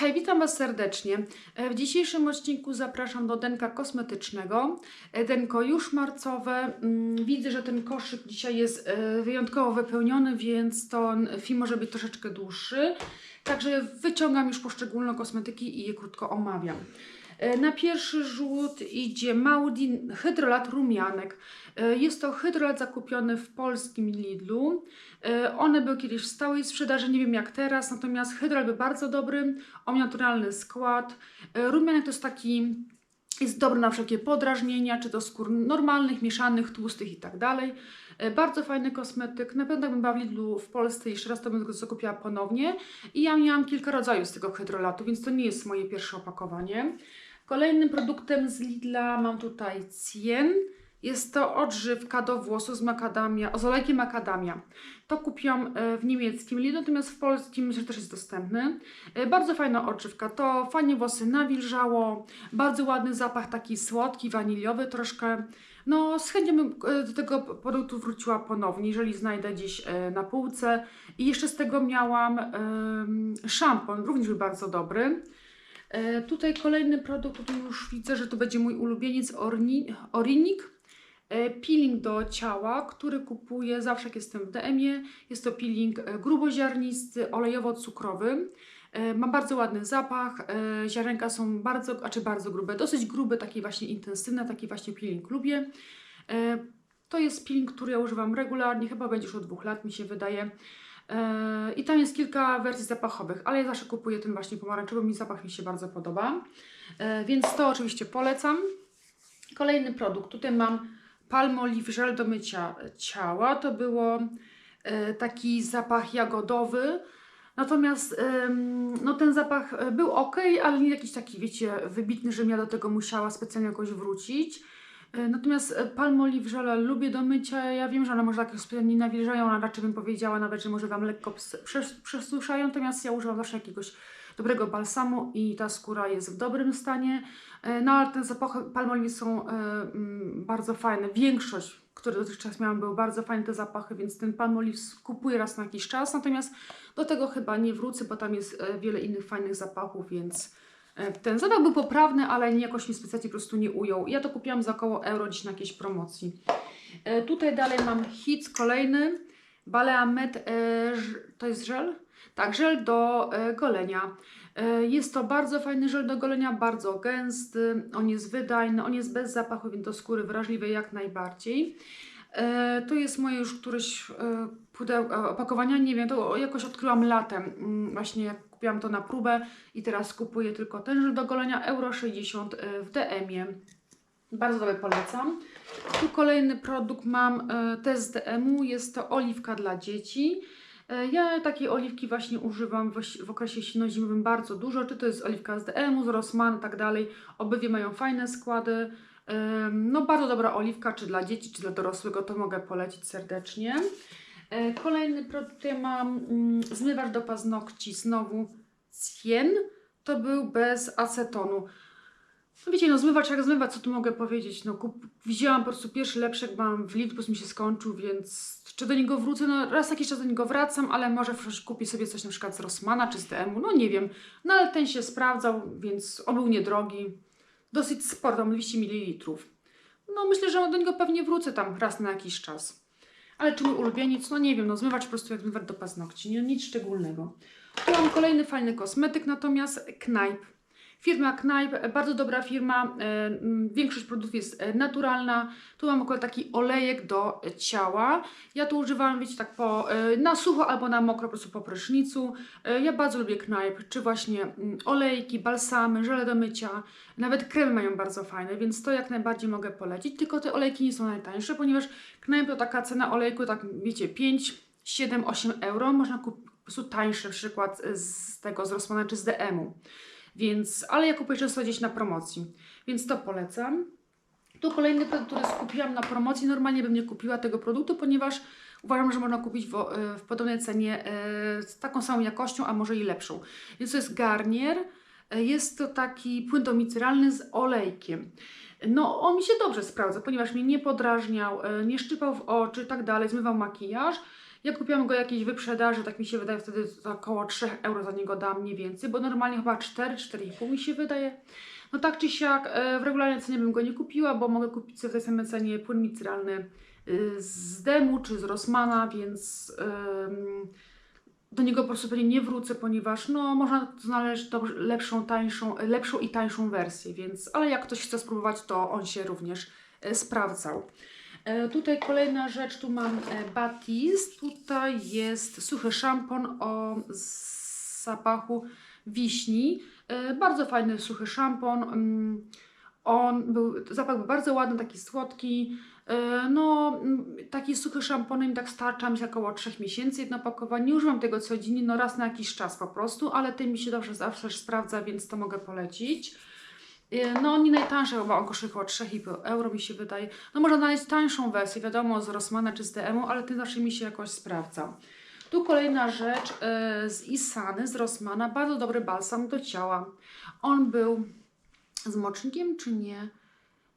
Hej, witam Was serdecznie. E, W dzisiejszym odcinku zapraszam do denka kosmetycznego. E, Denko już marcowe. Mm, Widzę, że ten koszyk dzisiaj jest e, wyjątkowo wypełniony, więc to film może być troszeczkę dłuższy. Także wyciągam już poszczególne kosmetyki i je krótko omawiam. E, Na pierwszy rzut idzie Maudin Hydrolat Rumianek. E, Jest to hydrolat zakupiony w polskim Lidlu. E, One były kiedyś w stałej sprzedaży, nie wiem jak teraz, natomiast hydrolat był bardzo dobry, o naturalny skład. Rumianek to jest taki, jest dobry na wszelkie podrażnienia, czy to skór normalnych, mieszanych, tłustych i tak dalej. Bardzo fajny kosmetyk. Na pewno jakbym była w Lidlu w Polsce jeszcze raz, to bym go zakupiła ponownie. I ja miałam kilka rodzajów z tego hydrolatu, więc to nie jest moje pierwsze opakowanie. Kolejnym produktem z Lidla mam tutaj Cien. Jest to odżywka do włosów z makadamia, z olejkiem makadamia. To kupiłam e, w niemieckim Lidlu, natomiast w polskim myślę, że też jest dostępny. E, Bardzo fajna odżywka. To fajnie włosy nawilżało, bardzo ładny zapach, taki słodki, waniliowy troszkę. No, z chęcią bym e, do tego produktu wróciła ponownie, jeżeli znajdę gdzieś na półce. I jeszcze z tego miałam szampon, również był bardzo dobry. E, Tutaj kolejny produkt, już widzę, że to będzie mój ulubieniec Orinik. E, Peeling do ciała, który kupuję zawsze jak jestem w DM-ie. Jest to peeling e, gruboziarnisty, olejowo-cukrowy. Ma bardzo ładny zapach, ziarenka są bardzo, a czy bardzo grube, dosyć grube, takie właśnie intensywne, taki właśnie peeling lubię. To jest peeling, który ja używam regularnie, chyba będzie już od dwóch lat mi się wydaje. E, I tam jest kilka wersji zapachowych, ale ja zawsze kupuję ten właśnie pomarańczowy, mi zapach mi się bardzo podoba. E, Więc to oczywiście polecam. Kolejny produkt, tutaj mam Palmolive żel do mycia ciała. To było e, taki zapach jagodowy. Natomiast no ten zapach e, był ok, ale nie jakiś taki, wiecie, wybitny, żebym ja do tego musiała specjalnie jakoś wrócić. E, Natomiast e, Palmolive żele lubię do mycia. Ja wiem, że one może specjalnie nie nawilżają, a raczej bym powiedziała nawet, że może Wam lekko przesuszają. Natomiast ja używam zawsze jakiegoś dobrego balsamu i ta skóra jest w dobrym stanie. E, No ale te zapachy Palmolive są mm, bardzo fajne. Większość, które dotychczas miałam, były bardzo fajne te zapachy, więc ten Palmolive kupuję raz na jakiś czas. Natomiast do tego chyba nie wrócę, bo tam jest wiele innych fajnych zapachów, więc ten zapach był poprawny, ale jakoś mi specjalnie po prostu nie ujął. Ja to kupiłam za około euro dziś na jakiejś promocji. E, Tutaj dalej mam hit kolejny. Balea Med, e, to jest żel? Tak, żel do e, golenia. E, Jest to bardzo fajny żel do golenia, bardzo gęsty, on jest wydajny, on jest bez zapachu, więc do skóry wrażliwej jak najbardziej. E, To jest moje już któreś e, pudełko, opakowania, nie wiem, to jakoś odkryłam latem, mm, właśnie jak kupiłam to na próbę i teraz kupuję tylko ten żel do golenia, euro 60 e, w DM-ie. Bardzo dobry polecam. Tu kolejny produkt mam, e, też z DM-u, jest to oliwka dla dzieci. E, Ja takiej oliwki właśnie używam w, w okresie sino-zimowym bardzo dużo, czy to jest oliwka z DM-u, z Rossmann i tak dalej. Obydwie mają fajne składy. No bardzo dobra oliwka, czy dla dzieci, czy dla dorosłego, to mogę polecić serdecznie. E, Kolejny produkt tutaj mam mm, zmywacz do paznokci, znowu Cien. To był bez acetonu. No wiecie, no zmywacz jak zmywacz, co tu mogę powiedzieć? No kup, wzięłam po prostu pierwszy lepszy, jak mam w Lidl, mi się skończył, więc czy do niego wrócę? No raz jakiś czas do niego wracam, ale może kupię sobie coś na przykład z Rossmana czy z DM-u, no nie wiem. No ale ten się sprawdzał, więc on był niedrogi. Dosyć sporo, tam 200 ml. No myślę, że do niego pewnie wrócę tam raz na jakiś czas. Ale czy mój ulubieniec? No nie wiem, no zmywacz po prostu jak zmywacz do paznokci, nie, nic szczególnego. Tu mam kolejny fajny kosmetyk, natomiast Knajp. Firma Knajp, bardzo dobra firma, e, większość produktów jest e, naturalna. Tu mam akurat taki olejek do ciała. Ja tu używam, wiecie, tak po, e, na sucho albo na mokro, po prostu po prysznicu. Ja bardzo lubię Knajp, czy właśnie olejki, balsamy, żele do mycia. Nawet kremy mają bardzo fajne, więc to jak najbardziej mogę polecić. Tylko te olejki nie są najtańsze, ponieważ Knajp to taka cena olejku, tak wiecie, 5, 7, 8 euro. Można kupić po prostu tańsze, przykład z tego, z Rossmana czy z DM-u. Więc, ale ja kupuję często gdzieś na promocji, więc to polecam. Tu kolejny produkt, który skupiłam na promocji. Normalnie bym nie kupiła tego produktu, ponieważ uważam, że można kupić w, e, w podobnej cenie e, z taką samą jakością, a może i lepszą. Więc to jest Garnier. E, Jest to taki płyn domicyralny z olejkiem. No, on mi się dobrze sprawdza, ponieważ mnie nie podrażniał, nie szczypał w oczy i tak dalej, zmywał makijaż. Ja kupiłam go jakiejś wyprzedaży, tak mi się wydaje, wtedy za około 3 euro za niego dam mniej więcej, bo normalnie chyba 4, 4,5 mi się wydaje. No tak czy siak, e, w regularnej cenie bym go nie kupiła, bo mogę kupić sobie w tej samej cenie płyn mineralny y, z Demu czy z Rossmana, więc do niego po prostu pewnie nie wrócę, ponieważ no, można znaleźć lepszą, tańszą, lepszą i tańszą wersję, więc, ale jak ktoś chce spróbować, to on się również e, sprawdzał. E, tutaj kolejna rzecz, tu mam e, Batiste, tutaj jest suchy szampon o zapachu wiśni. E, bardzo fajny suchy szampon. Mm, On był, zapach był bardzo ładny, taki słodki. No, mm, taki suchy szampon mi tak starcza mi się około 3 miesięcy jedno opakowanie. Nie używam tego codziennie, no raz na jakiś czas po prostu, ale ten mi się dobrze zawsze sprawdza, więc to mogę polecić. E, No, nie najtańsze, chyba około około 3,5 euro mi się wydaje. No, można znaleźć tańszą wersję, wiadomo, z Rossmana czy z DM-u, ale ten zawsze mi się jakoś sprawdza. Tu kolejna rzecz e, z Isany, z Rossmana, bardzo dobry balsam do ciała. On był z mocznikiem czy nie?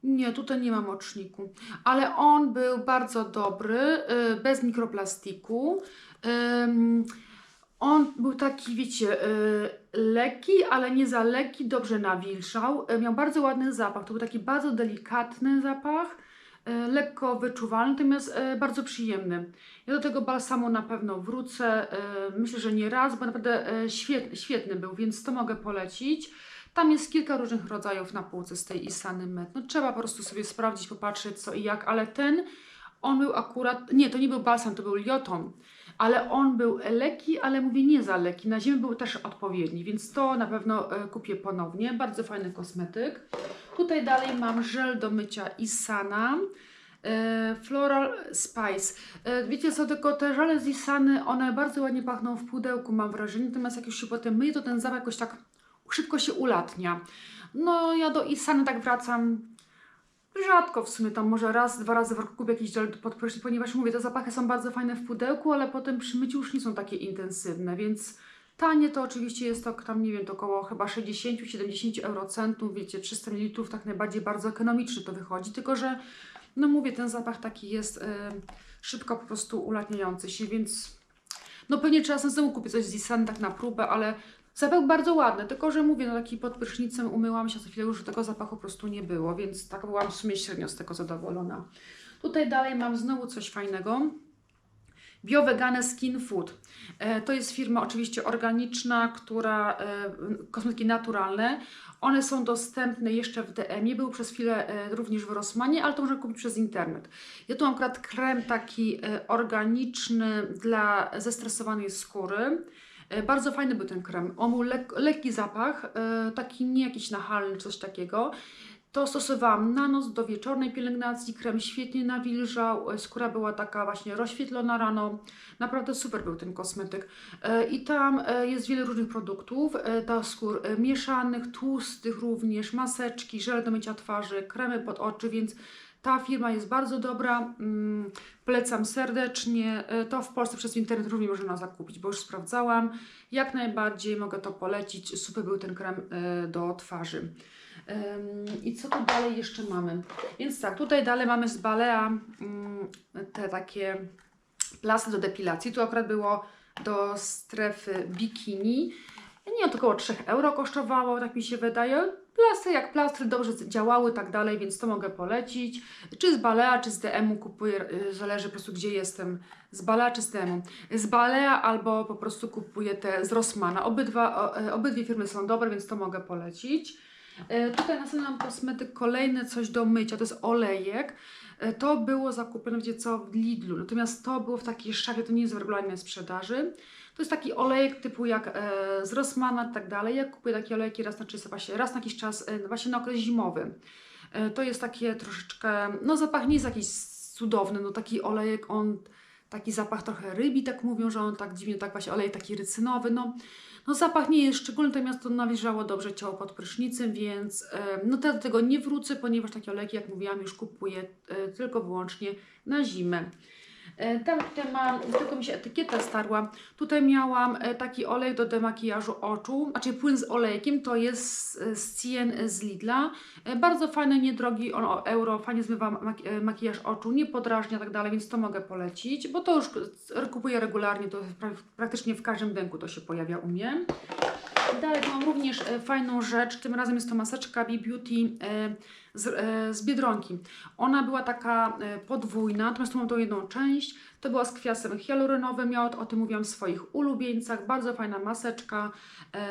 Nie, tutaj nie ma moczniku, ale on był bardzo dobry, y, bez mikroplastiku. Ym, On był taki, wiecie, y, lekki, ale nie za lekki, dobrze nawilżał. Y, Miał bardzo ładny zapach, to był taki bardzo delikatny zapach, y, lekko wyczuwalny, natomiast bardzo przyjemny. Ja do tego balsamu na pewno wrócę, myślę, że nie raz, bo naprawdę świetny, świetny był, więc to mogę polecić. Tam jest kilka różnych rodzajów na półce z tej Isany Met. No trzeba po prostu sobie sprawdzić, popatrzeć co i jak, ale ten, on był akurat, nie, to nie był balsam, to był lioton, ale on był lekki, ale mówię nie za lekki, na zimę był też odpowiedni, więc to na pewno e, kupię ponownie. Bardzo fajny kosmetyk. Tutaj dalej mam żel do mycia Isana. e, Floral Spice. E, Wiecie co, tylko te żele z Isany, one bardzo ładnie pachną w pudełku, mam wrażenie, natomiast jak już się potem myję, to ten zapach jakoś tak szybko się ulatnia. No ja do Isany tak wracam rzadko w sumie, tam może raz, dwa razy w roku kupię jakiś żel pod ponieważ mówię, te zapachy są bardzo fajne w pudełku, ale potem przy myciu już nie są takie intensywne, więc tanie to oczywiście jest to tam, nie wiem, to około chyba 60-70 eurocentów, wiecie, 300 ml tak najbardziej bardzo ekonomicznie to wychodzi, tylko że no mówię, ten zapach taki jest e, szybko po prostu ulatniający się, więc no pewnie czasem znowu kupię coś z Isany tak na próbę, ale zapach bardzo ładny, tylko że mówię, no taki pod prysznicem umyłam się, za chwilę już tego zapachu po prostu nie było, więc tak byłam w sumie średnio z tego zadowolona. Tutaj dalej mam znowu coś fajnego. BioVegane Skin Food. E, To jest firma oczywiście organiczna, która e, kosmetyki naturalne. One są dostępne jeszcze w DM-ie, były przez chwilę e, również w Rossmanie, ale to można kupić przez internet. Ja tu mam akurat krem taki organiczny dla zestresowanej skóry. E, Bardzo fajny był ten krem. On był lek, lekki zapach, e, taki nie jakiś nachalny, coś takiego. To stosowałam na noc do wieczornej pielęgnacji. Krem świetnie nawilżał, e, skóra była taka właśnie rozświetlona rano. Naprawdę super był ten kosmetyk. I tam jest wiele różnych produktów, do skór mieszanych, tłustych również, maseczki, żel do mycia twarzy, kremy pod oczy, więc ta firma jest bardzo dobra. Mm, Polecam serdecznie. E, To w Polsce przez internet również można zakupić, bo już sprawdzałam. Jak najbardziej mogę to polecić. Super był ten krem e, do twarzy. I co tu dalej jeszcze mamy? Więc tak, tutaj dalej mamy z Balea mm, te takie plastry do depilacji. Tu akurat było do strefy bikini. Nie to około 3 euro kosztowało, tak mi się wydaje. Plastry jak plastry dobrze działały tak dalej, więc to mogę polecić. Czy z Balea, czy z DM-u kupuję, y, zależy po prostu gdzie jestem. Z Balea czy z DM-u. Z Balea albo po prostu kupuję te z Rossmana. Obydwa, e, obydwie firmy są dobre, więc to mogę polecić. E, Tutaj następny mam kosmetyk, kolejny coś do mycia, to jest olejek. E, To było zakupione, wiecie co, w Lidlu, natomiast to było w takiej szafie, to nie jest w regularnej sprzedaży. To jest taki olejek typu jak e, z Rossmana i tak dalej. Ja kupuję takie olejki raz na, właśnie, raz na jakiś czas, e, właśnie na okres zimowy. E, to jest takie troszeczkę, no zapach nie jest jakiś cudowny, no taki olejek, on taki zapach trochę rybi, tak mówią, że on tak dziwnie, tak właśnie olej taki rycynowy, no. No zapach nie jest szczególny, natomiast to nawilżało dobrze ciało pod prysznicem, więc e, no do tego nie wrócę, ponieważ takie olejki, jak mówiłam, już kupuję e, tylko wyłącznie na zimę. E, Tam tutaj mam, tylko mi się etykieta starła. Tutaj miałam e, taki olej do demakijażu oczu, znaczy płyn z olejkiem, to jest z- Cien z Lidla. E, Bardzo fajny, niedrogi, on o euro, fajnie zmywa maki- makijaż oczu, nie podrażnia tak dalej, więc to mogę polecić, bo to już kupuję regularnie, to pra- praktycznie w każdym dęku to się pojawia u mnie. Dalej mam również e, fajną rzecz, tym razem jest to maseczka B-Beauty e, z, e, z Biedronki. Ona była taka podwójna, natomiast mam tą jedną część. To była z kwiasem hialuronowym, ja o, tym mówiłam w swoich ulubieńcach. Bardzo fajna maseczka,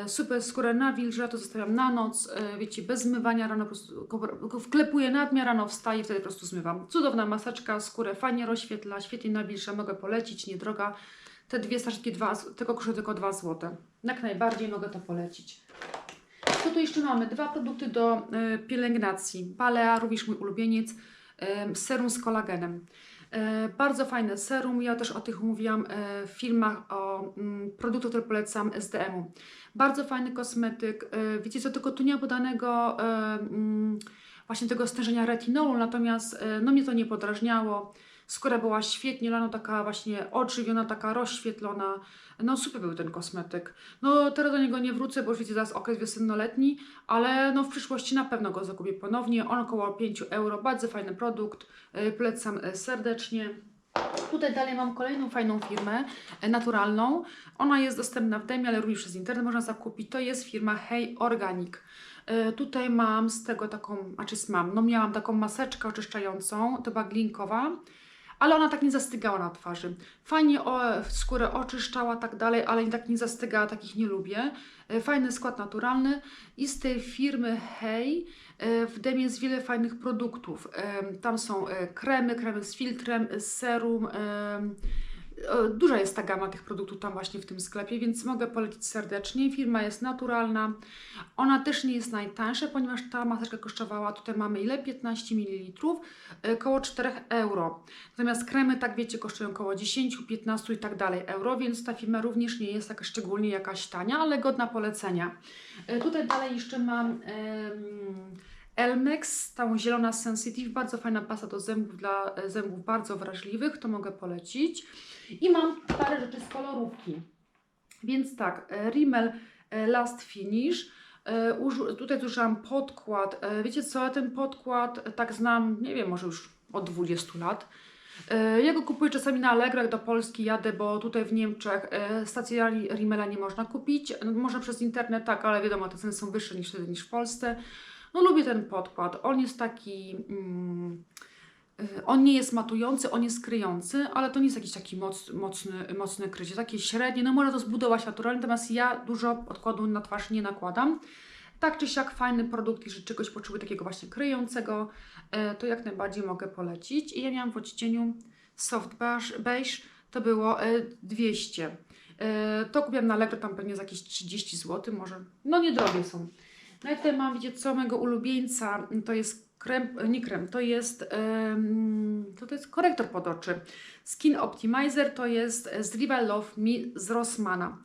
super skórę nawilża, to zostawiam na noc, wiecie, bez zmywania, rano po prostu wklepuję nadmiar, rano wstaję, wtedy po prostu zmywam. Cudowna maseczka, skórę fajnie rozświetla, świetnie nawilża, mogę polecić, niedroga. Te dwie saszetki, dwa, tego kosztuje tylko 2 zł. Jak najbardziej mogę to polecić. Co tu jeszcze mamy? Dwa produkty do y, pielęgnacji. Palea, również mój ulubieniec, y, serum z kolagenem. Y, bardzo fajne serum, ja też o tych mówiłam w filmach o mm, produktach, które polecam SDM-u. Bardzo fajny kosmetyk. Wiecie co, tylko tu nie ma podanego mm, właśnie tego stężenia retinolu, natomiast no mnie to nie podrażniało. Skóra była świetnie, lano taka właśnie odżywiona, taka rozświetlona. No super był ten kosmetyk. No teraz do niego nie wrócę, bo już wiecie, teraz okres wiosennoletni, ale no w przyszłości na pewno go zakupię ponownie. On około 5 euro, bardzo fajny produkt, yy, polecam yy, serdecznie. Tutaj dalej mam kolejną fajną firmę e, naturalną. Ona jest dostępna w Demie, ale również przez internet można zakupić. To jest firma Hey Organic. E, Tutaj mam z tego taką, znaczy mam, no miałam taką maseczkę oczyszczającą, to była glinkowa, ale ona tak nie zastygała na twarzy. Fajnie o, skórę oczyszczała, tak dalej, ale tak nie zastygała, takich nie lubię. E, Fajny skład naturalny i z tej firmy Hey e, w Demie jest wiele fajnych produktów. E, Tam są kremy, kremy z filtrem, serum. Duża jest ta gama tych produktów tam właśnie w tym sklepie, więc mogę polecić serdecznie. Firma jest naturalna. Ona też nie jest najtańsza, ponieważ ta maseczka kosztowała, tutaj mamy ile? 15 ml, około 4 euro. Natomiast kremy, tak wiecie, kosztują około 10, 15 i tak dalej euro, więc ta firma również nie jest taka szczególnie jakaś tania, ale godna polecenia. E, Tutaj dalej jeszcze mam em, Elmex, tą zielona Sensitive, bardzo fajna pasta do zębów dla e, zębów bardzo wrażliwych, to mogę polecić. I mam parę rzeczy z kolorówki. Więc tak, e, Rimmel e, Last Finish. E, Tutaj zużyłam podkład. Wiecie co, ten podkład tak znam, nie wiem, może już od 20 lat. Ja go kupuję czasami na Allegro, jak do Polski jadę, bo tutaj w Niemczech stacjonarnie Rimmela nie można kupić. No, Można przez internet, tak, ale wiadomo, te ceny są wyższe niż niż w Polsce. No lubię ten podkład. On jest taki... Mm, on nie jest matujący, on jest kryjący, ale to nie jest jakiś taki moc, mocny, mocny krycie, takie średnie. No można to zbudować naturalnie, natomiast ja dużo podkładu na twarz nie nakładam. Tak czy siak fajny produkt, jeżeli czegoś potrzebuję takiego właśnie kryjącego, e, to jak najbardziej mogę polecić. I ja miałam w odcieniu soft beige, to było e, 200. E, To kupiłam na Allegro, tam pewnie za jakieś 30 zł, może, no niedrogie są. No i tutaj mam, wiecie co, mojego ulubieńca, to jest krem, nie krem, to jest, to, to jest korektor pod oczy. Skin Optimizer to jest z Rival Love Me z Rossmana.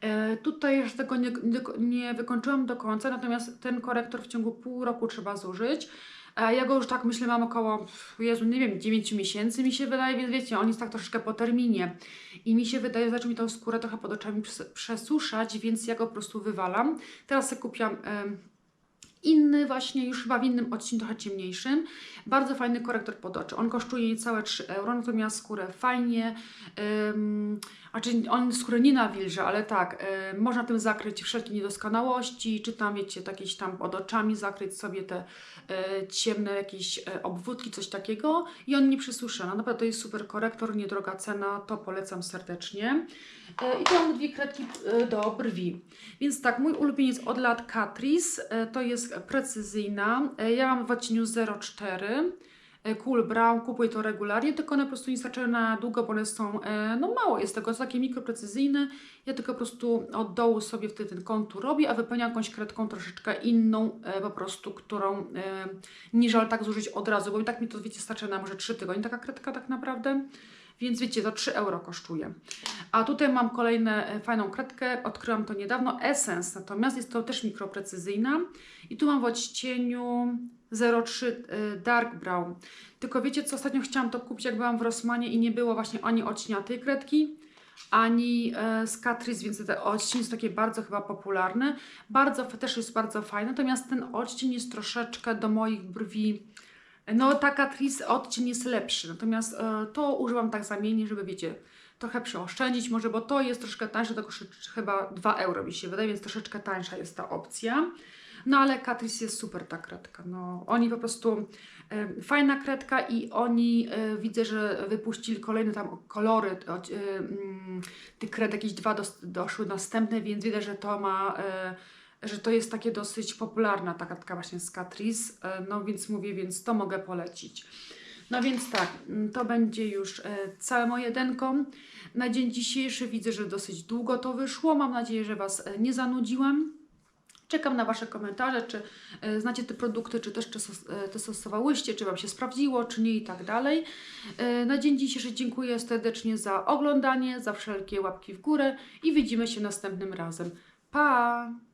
E, tutaj jeszcze tego nie, nie, wykończyłam do końca, natomiast ten korektor w ciągu pół roku trzeba zużyć. Ja go już tak myślę mam około, Jezu, nie wiem, 9 miesięcy mi się wydaje, więc wiecie, on jest tak troszeczkę po terminie. I mi się wydaje, że zaczął mi tą skórę trochę pod oczami przes- przesuszać, więc ja go po prostu wywalam. Teraz sobie kupiłam em, inny właśnie, już chyba w innym odcinku, trochę ciemniejszym. Bardzo fajny korektor pod oczy. On kosztuje niecałe 3 euro, natomiast skórę fajnie, a czy on skórę nie nawilży, ale tak, y, można tym zakryć wszelkie niedoskonałości, czy tam wiecie, jakieś tam pod oczami zakryć sobie te y, ciemne jakieś y, obwódki, coś takiego i on nie przysusza. No, naprawdę to jest super korektor, niedroga cena, to polecam serdecznie. Y, I tu mam dwie kredki y, do brwi. Więc tak, mój ulubieniec od lat Catrice, e, to jest precyzyjna. E, Ja mam w odcieniu 04. e, Cool Brown, kupuję to regularnie, tylko one po prostu nie starczają na długo, bo one są, e, no mało jest tego, są takie mikroprecyzyjne. Ja tylko po prostu od dołu sobie wtedy ten kontur robię, a wypełniam jakąś kredką troszeczkę inną, e, po prostu, którą nie żal tak zużyć od razu, bo i tak mi to, wiecie, starcza na może 3 tygodnie taka kredka tak naprawdę. Więc wiecie, to 3 euro kosztuje. A tutaj mam kolejną e, fajną kredkę, odkryłam to niedawno, Essence, natomiast jest to też mikroprecyzyjna. I tu mam w odcieniu 03 e, Dark Brown. Tylko wiecie co, ostatnio chciałam to kupić, jak byłam w Rossmanie i nie było właśnie ani odcienia tej kredki, ani e, z Catrice, więc ten odcień jest taki bardzo chyba popularny. Bardzo, też jest bardzo fajny, natomiast ten odcień jest troszeczkę do moich brwi no, ta Catrice odcień jest lepszy, natomiast e, to używam tak zamiennie, żeby wiecie, trochę przeoszczędzić może, bo to jest troszkę tańsze, to chyba 2 euro mi się wydaje, więc troszeczkę tańsza jest ta opcja. No ale Catrice jest super ta kredka. No, oni po prostu e, fajna kredka i oni e, widzę, że wypuścili kolejne tam kolory e, mm, tych kredek, jakieś dwa dos, doszły następne, więc widać, że to ma e, że to jest takie dosyć popularna ta kartka właśnie z Catrice, no więc mówię, więc to mogę polecić. No więc tak, mm, to będzie już e, całe moje denko. Na dzień dzisiejszy widzę, że dosyć długo to wyszło. Mam nadzieję, że Was e, nie zanudziłam. Czekam na Wasze komentarze, czy e, znacie te produkty, czy też czy te stosowałyście, czy Wam się sprawdziło, czy nie i tak dalej. Na dzień dzisiejszy dziękuję serdecznie za oglądanie, za wszelkie łapki w górę i widzimy się następnym razem. Pa!